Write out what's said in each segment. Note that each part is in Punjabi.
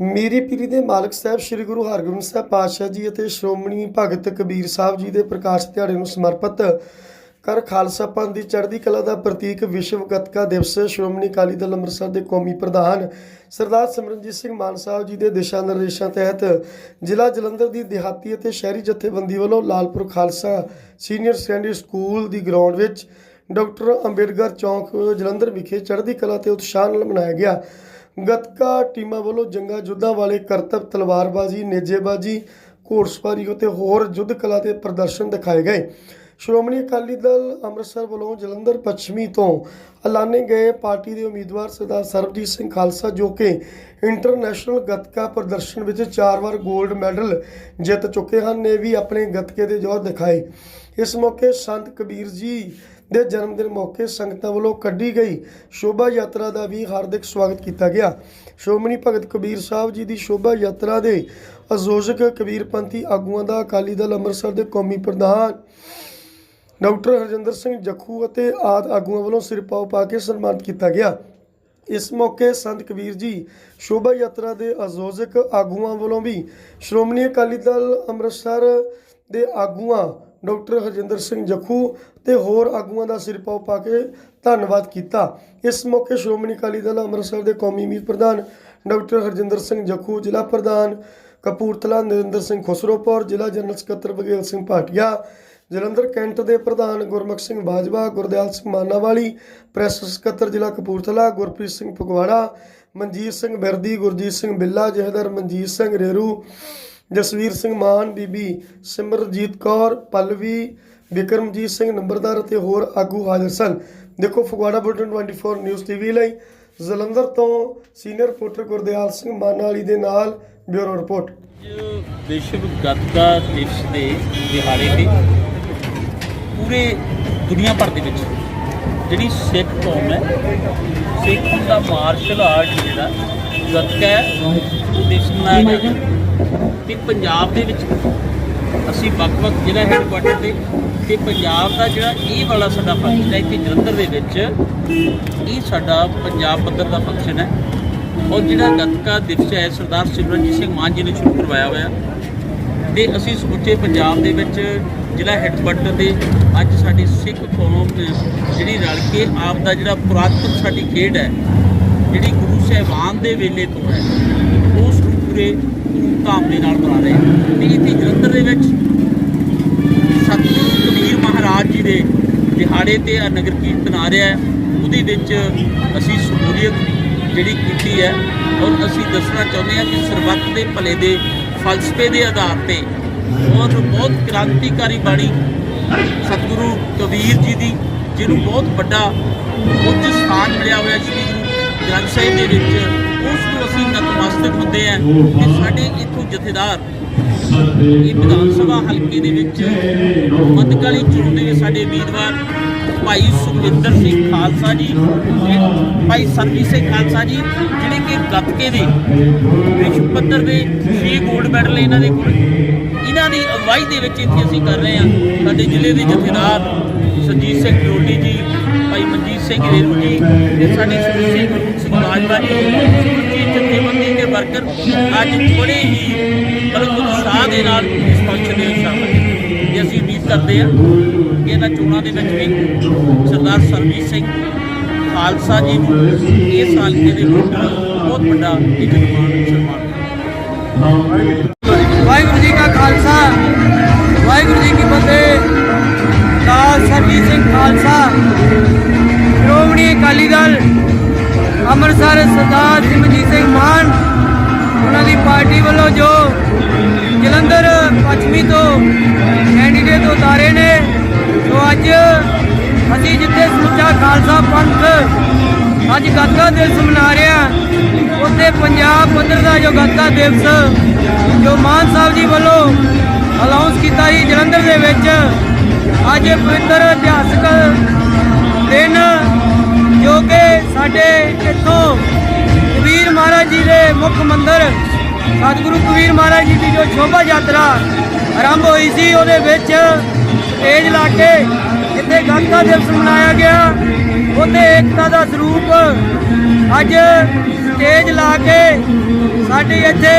ਮੇਰੀ ਪੀਰੀ ਦੇ ਮਾਲਕ ਸਾਹਿਬ ਸ੍ਰੀ ਗੁਰੂ ਹਰਗੋਬਿੰਦ ਸਾਹਿਬ ਪਾਤਸ਼ਾਹ ਜੀ ਅਤੇ ਸ਼੍ਰੋਮਣੀ ਭਗਤ ਕਬੀਰ ਸਾਹਿਬ ਜੀ ਦੇ ਪ੍ਰਕਾਸ਼ ਦਿਹਾੜੇ ਨੂੰ ਸਮਰਪਿਤ ਕਰ ਖਾਲਸਾ ਪੰਥ ਦੀ ਚੜ੍ਹਦੀ ਕਲਾ ਦਾ ਪ੍ਰਤੀਕ ਵਿਸ਼ਵ ਗੱਤਕਾ ਦਿਵਸ ਸ਼੍ਰੋਮਣੀ ਅਕਾਲੀ ਦਲ ਅੰਮ੍ਰਿਤਸਰ ਦੇ ਕੌਮੀ ਪ੍ਰਧਾਨ ਸਰਦਾਰ ਸਿਮਰਨਜੀਤ ਸਿੰਘ ਮਾਨ ਸਾਹਿਬ ਜੀ ਦੇ ਦਿਸ਼ਾ ਨਿਰਦੇਸ਼ਾਂ ਤਹਿਤ ਜ਼ਿਲ੍ਹਾ ਜਲੰਧਰ ਦੀ ਦਿਹਾਤੀ ਅਤੇ ਸ਼ਹਿਰੀ ਜਥੇਬੰਦੀ ਵੱਲੋਂ Lalpur Khalsa senior secondary school ਦੀ ਗਰਾਊਂਡ ਵਿੱਚ ਡਾਕਟਰ ਅੰਬੇਡਕਰ ਚੌਂਕ ਜਲੰਧਰ ਵਿਖੇ ਚੜ੍ਹਦੀ ਕਲਾ ਤੇ ਉਤਸ਼ਾਹ ਨਾਲ ਮਨਾਇਆ ਗਿਆ। ਗੱਤਕਾ ਟੀਮਾਂ ਵੱਲੋਂ ਜੰਗਾਂ ਯੁੱਧਾਂ ਵਾਲੇ ਕਰਤੱਵ, ਤਲਵਾਰਬਾਜ਼ੀ, ਨੇਜੇਬਾਜ਼ੀ, ਘੋੜਸਵਾਰੀ ਅਤੇ ਹੋਰ ਯੁੱਧ ਕਲਾ ਦੇ ਪ੍ਰਦਰਸ਼ਨ ਦਿਖਾਏ ਗਏ। ਸ਼੍ਰੋਮਣੀ ਅਕਾਲੀ ਦਲ ਅੰਮ੍ਰਿਤਸਰ ਵੱਲੋਂ ਜਲੰਧਰ ਪੱਛਮੀ ਤੋਂ ਐਲਾਨੇ ਗਏ ਪਾਰਟੀ ਦੇ ਉਮੀਦਵਾਰ ਸਰਦਾਰ ਸਰਬਜੀਤ ਸਿੰਘ ਖਾਲਸਾ ਜੋ ਕਿ ਇੰਟਰਨੈਸ਼ਨਲ ਗੱਤਕਾ ਪ੍ਰਦਰਸ਼ਨ ਵਿੱਚ ਚਾਰ ਵਾਰ 골ਡ ਮੈਡਲ ਜਿੱਤ ਚੁੱਕੇ ਹਨ, ਨੇ ਵੀ ਆਪਣੇ ਗੱਤਕੇ ਦੇ ਜੋਰ ਦਿਖਾਏ। ਇਸ ਮੌਕੇ ਸੰਤ ਕਬੀਰ ਜੀ ਦੇ ਜਨਮ ਦਿਨ ਮੌਕੇ ਸੰਗਤਾਂ ਵੱਲੋਂ ਕੱਢੀ ਗਈ ਸ਼ੋਭਾ ਯਾਤਰਾ ਦਾ ਵੀ ਹਾਰਦਿਕ ਸਵਾਗਤ ਕੀਤਾ ਗਿਆ। ਸ਼੍ਰੋਮਣੀ ਭਗਤ ਕਬੀਰ ਸਾਹਿਬ ਜੀ ਦੀ ਸ਼ੋਭਾ ਯਾਤਰਾ ਦੇ ਆਯੋਜਕ ਕਬੀਰਪੰਥੀ ਆਗੂਆਂ ਦਾ ਅਕਾਲੀ ਦਲ ਅੰਮ੍ਰਿਤਸਰ ਦੇ ਕੌਮੀ ਪ੍ਰਧਾਨ ਡਾਕਟਰ ਹਰਜਿੰਦਰ ਸਿੰਘ ਜੱਖੂ ਅਤੇ ਆਦ ਆਗੂਆਂ ਵੱਲੋਂ ਸਿਰਪਾਓ ਪਾ ਕੇ ਸਨਮਾਨਿਤ ਕੀਤਾ ਗਿਆ। ਇਸ ਮੌਕੇ ਸੰਤ ਕਬੀਰ ਜੀ ਸ਼ੋਭਾ ਯਾਤਰਾ ਦੇ ਆਯੋਜਕ ਆਗੂਆਂ ਵੱਲੋਂ ਵੀ ਸ਼੍ਰੋਮਣੀ ਅਕਾਲੀ ਦਲ ਅੰਮ੍ਰਿਤਸਰ ਦੇ ਆਗੂਆਂ ਡਾਕਟਰ ਹਰਜਿੰਦਰ ਸਿੰਘ ਜੱਖੂ ਤੇ ਹੋਰ ਆਗੂਆਂ ਦਾ ਸਿਰਪਾਓ ਪਾ ਕੇ ਧੰਨਵਾਦ ਕੀਤਾ। ਇਸ ਮੌਕੇ ਸ਼੍ਰੋਮਣੀ ਅਕਾਲੀ ਦਲ ਅੰਮ੍ਰਿਤਸਰ ਦੇ ਕੌਮੀ ਮੀਤ ਪ੍ਰਧਾਨ ਡਾਕਟਰ ਹਰਜਿੰਦਰ ਸਿੰਘ ਜੱਖੂ, ਜ਼ਿਲ੍ਹਾ ਪ੍ਰਧਾਨ ਕਪੂਰਥਲਾ ਨਰਿੰਦਰ ਸਿੰਘ ਖੁਸਰੋਪੁਰ, ਜ਼ਿਲ੍ਹਾ ਜਨਰਲ ਸਕੱਤਰ ਬਗੇਲ ਸਿੰਘ ਭਾਟੀਆ, ਜਲੰਧਰ ਕੈਂਟ ਦੇ ਪ੍ਰਧਾਨ ਗੁਰਮੁਖ ਸਿੰਘ ਬਾਜਵਾ, ਗੁਰਦਿਆਲ ਸਿੰਘ ਮਾਨਾਵਾਲੀ, ਪ੍ਰੈਸ ਸਕੱਤਰ ਜ਼ਿਲ੍ਹਾ ਕਪੂਰਥਲਾ ਗੁਰਪ੍ਰੀਤ ਸਿੰਘ ਫਗਵਾੜਾ, ਮਨਜੀਤ ਸਿੰਘ ਬਿਰਦੀ, ਗੁਰਜੀਤ ਸਿੰਘ ਬਿੱਲਾ, ਜਹਦਰ ਮਨਜੀਤ ਸਿੰਘ ਰੇਰੂ ਜਸਵੀਰ ਸਿੰਘ ਮਾਨ, ਬੀਬੀ ਸਿਮਰਜੀਤ ਕੌਰ, ਪਲਵੀ ਵਿਕਰਮਜੀਤ ਸਿੰਘ ਨੰਬਰਦਾਰ ਅਤੇ ਹੋਰ ਆਗੂ ਹਾਜ਼ਰ ਸਨ। ਦੇਖੋ ਫਗਵਾੜਾ ਬੁਲਟਨ 24 ਨਿਊਜ਼ ਟੀਵੀ ਲਈ ਜਲੰਧਰ ਤੋਂ ਸੀਨੀਅਰ ਰਿਪੋਰਟਰ ਗੁਰਦਿਆਲ ਸਿੰਘ ਮਾਨਾਵਾਲੀ ਦੇ ਨਾਲ ਬਿਊਰੋ ਰਿਪੋਰਟ। ਵਿਸ਼ਵ ਗੱਤਕਾ ਦਿਵਸ ਦੇ ਦਿਹਾੜੇ ਤੇ ਪੂਰੇ ਦੁਨੀਆ ਭਰ ਦੇ ਵਿੱਚ ਜਿਹੜੀ ਸਿੱਖ ਕੌਮ ਹੈ, ਸਿੱਖ ਦਾ ਮਾਰਸ਼ਲ ਆਰਟ ਜਿਹੜਾ ਗੱਤਕਾ ਹੈ ਉਹ ਦਿਵਸ ਮਨਾਇਆ ਗਿਆ ਤੇ ਪੰਜਾਬ ਦੇ ਵਿੱਚ ਅਸੀਂ ਵੱਖ-ਵੱਖ ਜ਼ਿਲ੍ਹਾ ਹੈਡਕੁਆਟਰ ਤੇ ਤੇ ਪੰਜਾਬ ਦਾ ਜਿਹੜਾ ਇਹ ਵਾਲਾ ਸਾਡਾ ਫੰਕਸ਼ਨ ਹੈ, ਇੱਥੇ ਜਲੰਧਰ ਦੇ ਵਿੱਚ, ਇਹ ਸਾਡਾ ਪੰਜਾਬ ਪੱਧਰ ਦਾ ਫੰਕਸ਼ਨ ਹੈ। ਔਰ ਜਿਹੜਾ ਗੱਤਕਾ ਦਿਵਸ ਹੈ, ਸਰਦਾਰ ਸਿਮਰਨਜੀਤ ਸਿੰਘ ਮਾਨ ਜੀ ਨੇ ਸ਼ੁਰੂ ਕਰਵਾਇਆ ਹੋਇਆ। ਤੇ ਅਸੀਂ ਸਮੁੱਚੇ ਪੰਜਾਬ ਦੇ ਵਿੱਚ ਜ਼ਿਲ੍ਹਾ ਹੈਡਕੁਆਟਰ ਤੇ ਅੱਜ ਸਾਡੀ ਸਿੱਖ ਕੌਮ ਨੇ ਜਿਹੜੀ ਰਲ ਕੇ ਆਪ ਦਾ ਜਿਹੜਾ ਪੁਰਾਤਨ ਸਾਡੀ ਖੇਡ ਹੈ, ਜਿਹੜੀ ਗੁਰੂ ਸਾਹਿਬਾਨ ਦੇ ਵੇਲੇ ਤੋਂ ਹੈ, ਉਸ ਨੂੰ ਪੂਰੇ ਧਾਮ ਦੇ ਨਾਲ ਮਨਾ ਰਹੇ ਹਾਂ। ਤੇ ਇੱਥੇ ਜਲੰਧਰ ਦੇ ਵਿੱਚ ਸਤਿਗੁਰੂ ਕਬੀਰ ਮਹਾਰਾਜ ਜੀ ਦੇ ਦਿਹਾੜੇ ਤੇ ਆ ਨਗਰ ਕੀਰਤਨ ਆ ਰਿਹਾ ਉਹਦੇ ਵਿੱਚ ਅਸੀਂ ਸ਼ਮੂਲੀਅਤ ਜਿਹੜੀ ਕੀਤੀ ਹੈ, ਔਰ ਅਸੀਂ ਦੱਸਣਾ ਚਾਹੁੰਦੇ ਹਾਂ ਕਿ ਸਰਬੱਤ ਦੇ ਭਲੇ ਦੇ ਫਲਸਫੇ ਦੇ ਆਧਾਰ ਤੇ ਔਰ ਬਹੁਤ ਕ੍ਰਾਂਤੀਕਾਰੀ ਬਾਣੀ ਸਤਿਗੁਰੂ ਕਬੀਰ ਜੀ ਦੀ, ਜਿਹਨੂੰ ਬਹੁਤ ਵੱਡਾ ਉੱਚ ਸਥਾਨ ਮਿਲਿਆ ਹੋਇਆ ਸ਼੍ਰੀ ਗੁਰੂ ਗ੍ਰੰਥ ਸਾਹਿਬ ਦੇ ਵਿੱਚ, ਉਹ ਅਸੀਂ ਨਤਮਸਤਕ ਹੁੰਦੇ ਹਾਂ ਕਿ ਸਾਡੇ ਇਥੋਂ ਜਥੇਦਾਰ ਇਹ ਵਿਧਾਨ ਸਭਾ ਹਲਕੇ ਦੇ ਵਿੱਚ ਮੱਧਕਾਲੀ ਚੋਣ ਦੇ ਸਾਡੇ ਉਮੀਦਵਾਰ ਭਾਈ ਸੁਖਵਿੰਦਰ ਸਿੰਘ ਖਾਲਸਾ ਜੀ ਭਾਈ ਸਰਬਜੀਤ ਸਿੰਘ ਖਾਲਸਾ ਜੀ ਜਿਹੜੇ ਕਿ ਗੱਤਕੇ ਦੇ ਵਿਸ਼ਵ ਪੱਧਰ ਦੇ 6 골ਡ ਮੈਡਲ ਇਹਨਾਂ ਦੇ ਕੋਲ ਇਹਨਾਂ ਦੀ ਅਗਵਾਈ ਦੇ ਵਿੱਚ ਇੱਥੇ ਅਸੀਂ ਕਰ ਰਹੇ ਹਾਂ। ਸਾਡੇ ਜ਼ਿਲ੍ਹੇ ਦੇ ਜਥੇਦਾਰ ਸਰਜੀਤ ਸਿੰਘ ਟੋਟੀ ਜੀ, ਭਾਈ ਮਨਜੀਤ ਸਿੰਘ ਰੇਰੂ ਜੀ ਤੇ ਸਾਡੇ ਸਮੁੱਚੇ ਗੁਰਮੁਖ ਸਿੰਘ ਬਾਜਵਾ ਜੀ ਜਥੇਬੰਦੀ ਦੇ ਵਰਕਰ ਅੱਜ ਬੜੇ ਹੀ ਮਤਲਬ ਉਤਸ਼ਾਹ ਦੇ ਨਾਲ ਇਸ ਫੰਕਸ਼ਨ ਦੇ ਸ਼ਾਮਲ ਨੇ। ਅਸੀਂ ਉਮੀਦ ਕਰਦੇ ਹਾਂ ਕਿ ਇਹਨਾਂ ਚੋਣਾਂ ਦੇ ਵਿੱਚ ਵੀ ਸਰਦਾਰ ਸਰਬਜੀਤ ਸਿੰਘ ਖਾਲਸਾ ਜੀ ਨੂੰ ਇਸ ਸਾਲ ਦੇ ਵਿੱਚ ਬਹੁਤ ਵੱਡਾ ਇੱਜ਼ਤ ਮਾਣ ਸਨਮਾਨ ਵਾਹਿਗੁਰੂ ਜੀ ਕਾ ਖਾਲਸਾ, ਵਾਹਿਗੁਰੂ ਜੀ ਕੀ ਫਤਿਹ। ਸਰਜੀਤ ਸਿੰਘ ਖਾਲਸਾ। ਸ਼੍ਰੋਮਣੀ ਅਕਾਲੀ ਦਲ ਅੰਮ੍ਰਿਤਸਰ ਸਰਦਾਰ ਸਿਮਰਜੀਤ ਸਿੰਘ ਮਾਨ, ਉਹਨਾਂ ਦੀ ਪਾਰਟੀ ਵੱਲੋਂ ਜੋ ਜਲੰਧਰ ਪੱਛਮੀ ਤੋਂ ਕੈਂਡੀਡੇਟ ਉਤਾਰੇ ਨੇ ਸੋ ਅੱਜ ਅਸੀਂ ਜਿੱਥੇ ਸਮੁੱਚਾ ਖਾਲਸਾ ਪੰਥ ਅੱਜ ਗੱਤਕਾ ਦਿਵਸ ਮਨਾ ਰਿਹਾ ਉੱਥੇ ਪੰਜਾਬ ਪੱਧਰ ਦਾ ਜੋ ਗੱਤਕਾ ਦਿਵਸ ਜੋ ਮਾਨ ਸਾਹਿਬ ਜੀ ਵੱਲੋਂ ਅਨਾਉਂਸ ਕੀਤਾ ਸੀ ਜਲੰਧਰ ਦੇ ਵਿੱਚ ਅੱਜ ਪਵਿੱਤਰ ਇਤਿਹਾਸਕ ਦਿਨ, ਜੋ ਕਿ ਸਾਡੇ ਇੱਥੋਂ ਕਬੀਰ ਮਹਾਰਾਜ ਜੀ ਦੇ ਮੁੱਖ ਮੰਦਰ, ਸਤਿਗੁਰੂ ਕਬੀਰ ਮਹਾਰਾਜ ਜੀ ਦੀ ਜੋ ਸ਼ੋਭਾ ਯਾਤਰਾ ਆਰੰਭ ਹੋਈ ਸੀ, ਉਹਦੇ ਵਿੱਚ ਸਟੇਜ ਲਾ ਕੇ ਜਿੱਥੇ ਗਾਂਧਾ ਦਿਵਸ ਮਨਾਇਆ ਗਿਆ ਉਹਦੇ ਏਕਤਾ ਦਾ ਸਰੂਪ ਅੱਜ ਸਟੇਜ ਲਾ ਕੇ ਸਾਡੀ ਇੱਥੇ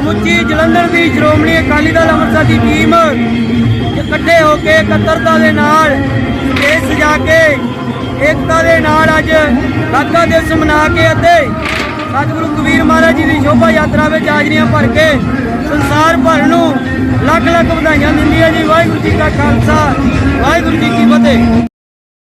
ਸਮੁੱਚੀ ਜਲੰਧਰ ਦੀ ਸ਼੍ਰੋਮਣੀ ਅਕਾਲੀ ਦਲ ਅੰਮ੍ਰਿਤਸਰ ਦੀ ਟੀਮ ਇਕੱਠੇ ਹੋ ਕੇ ਇਕੱਤਰਤਾ ਦੇ ਨਾਲ ਸਟੇਜ ਸਜਾ ਕੇ, ਏਕਤਾ ਦੇ ਨਾਲ ਅੱਜ ਦਾਤਾ ਦਿਵਸ ਮਨਾ ਕੇ ਅਤੇ ਸਤਿਗੁਰੂ ਕਬੀਰ ਮਹਾਰਾਜ ਜੀ ਦੀ ਸ਼ੋਭਾ ਯਾਤਰਾ ਵਿੱਚ ਹਾਜ਼ਰੀਆਂ ਭਰ ਕੇ ਸੰਸਾਰ ਭਰ ਨੂੰ ਲੱਖ ਲੱਖ ਵਧਾਈਆਂ ਦਿੰਦੀ ਹੈ ਜੀ। ਵਾਹਿਗੁਰੂ ਜੀ ਕਾ ਖਾਲਸਾ, ਵਾਹਿਗੁਰੂ ਜੀ ਕੀ ਫਤਿਹ।